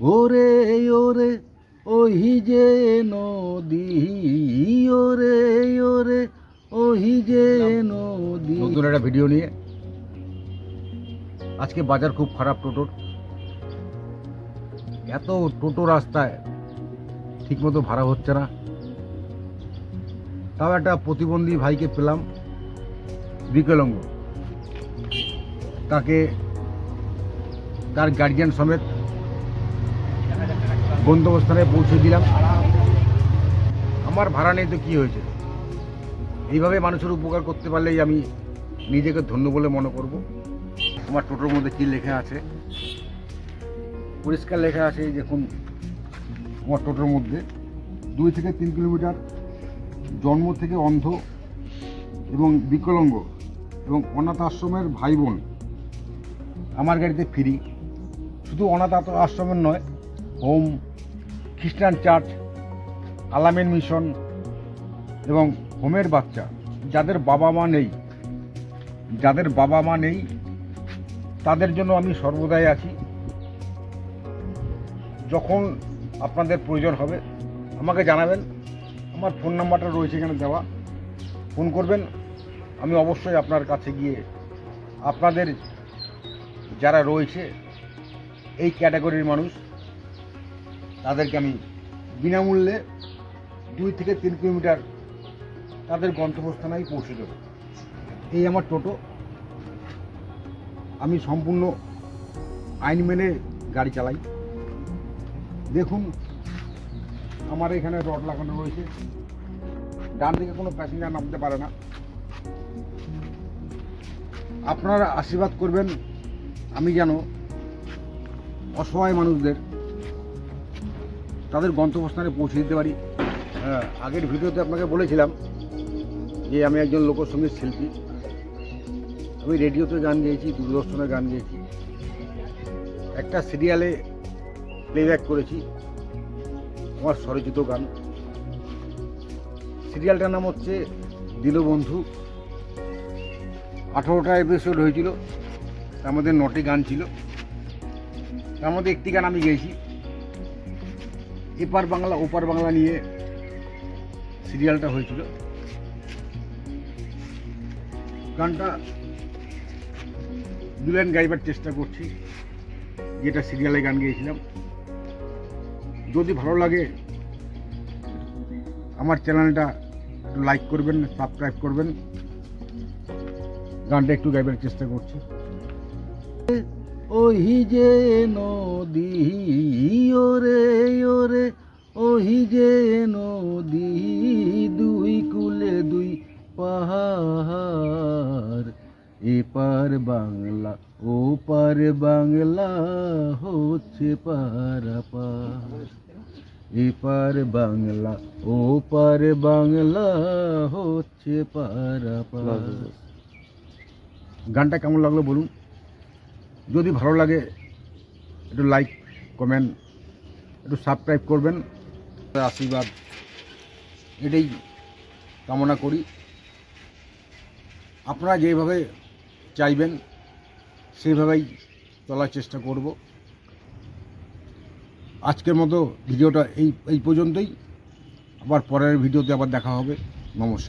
ওরে ওরে, ওহি যে নদী, ওরে ওরে, ওহি যে নদী। নতুন একটা ভিডিও নিয়ে। আজকে বাজার খুব খারাপ টোটোর এত টোটো রাস্তায় ঠিকমতো ভাড়া হচ্ছে না। তাও একটা প্রতিবন্ধী ভাইকে পেলাম, বিকলাঙ্গ। তাকে, তার গার্জিয়ান সমেত গন্তব্যস্থানে পৌঁছে দিলাম। আমার ভাড়া নেই তো কী হয়েছে? এইভাবে মানুষের উপকার করতে পারলেই আমি নিজেকে ধন্য বলে মনে করব। আমার টোটোর মধ্যে কী লেখা আছে? পরিষ্কার লেখা আছে এই দেখুন আমার টোটোর মধ্যে। দুই থেকে তিন কিলোমিটার জন্ম থেকে অন্ধ এবং বিকলাঙ্গ এবং অনাথ আশ্রমের ভাই বোন আমার গাড়িতে ফ্রি। শুধু অনাথ আশ্রমের নয়, হোম খ্রিস্টান চার্চ, আলামিন মিশন এবং হোমের বাচ্চা, যাদের বাবা মা নেই, যাদের বাবা মা নেই, তাদের জন্য আমি সর্বদাই আছি। যখন আপনাদের প্রয়োজন হবে, আমাকে জানাবেন। আমার ফোন নাম্বারটা রয়েছে এখানে দেওয়া। ফোন করবেন। আমি অবশ্যই আপনার কাছে গিয়ে আপনাদের যারা রয়েছে, এই ক্যাটাগরির মানুষ তাদেরকে আমি বিনামূল্যে দুই থেকে তিন কিলোমিটার তাদের গন্তব্যস্থানে পৌঁছে দেব। এই আমার টোটো। আমি সম্পূর্ণ আইন মেনে গাড়ি চালাই। দেখুন, আমার এখানে রড লাগানো রয়েছে। ডান দিকে কোনো প্যাসেঞ্জার নামতে পারে না। আপনারা আশীর্বাদ করবেন, আমি যেন অসহায় মানুষদের তাদের গন্তব্যস্থানে পৌঁছে দিতে পারি। হ্যাঁ আগের ভিডিওতে আপনাকে বলেছিলাম যে আমি একজন লোকসঙ্গীত শিল্পী আমি রেডিওতে গান গেয়েছি, দূরদর্শনে গান গেয়েছি। একটা সিরিয়ালে প্লেব্যাক করেছি, আমার স্বরচিত গান। সিরিয়ালটার নাম হচ্ছে দিলবন্ধু আঠারোটা এপিসোড হয়েছিল, তার মধ্যে নটি গান ছিল। তার মধ্যে একটি গান আমি গেয়েছি এপার বাংলা, ওপার বাংলা নিয়ে সিরিয়ালটা হয়েছিল। গানটা দু লাইন গাইবার চেষ্টা করছি, যেটা সিরিয়ালে গান গিয়েছিলাম। যদি ভালো লাগে, আমার চ্যানেলটা একটু লাইক করবেন সাবস্ক্রাইব করবেন। গানটা একটু গাইবার চেষ্টা করছি। ওহি যে নদী ওরে পাহাড় এপার বাংলা, ও পার বাংলা হচ্ছে পারাপার। এপার বাংলা, ও পার বাংলা হচ্ছে পারাপার। গানটা কেমন লাগল বলুন? যদি ভালো লাগে, একটু লাইক কমেন্ট একটু সাবস্ক্রাইব করবেন। আশীর্বাদ। এটাই কামনা করি। আপনারা যেভাবে চাইবেন সেইভাবেই চলার চেষ্টা করব। আজকের মতো ভিডিওটা এই এই পর্যন্তই। আবার পরের ভিডিওতে আবার দেখা হবে। নমস্কার।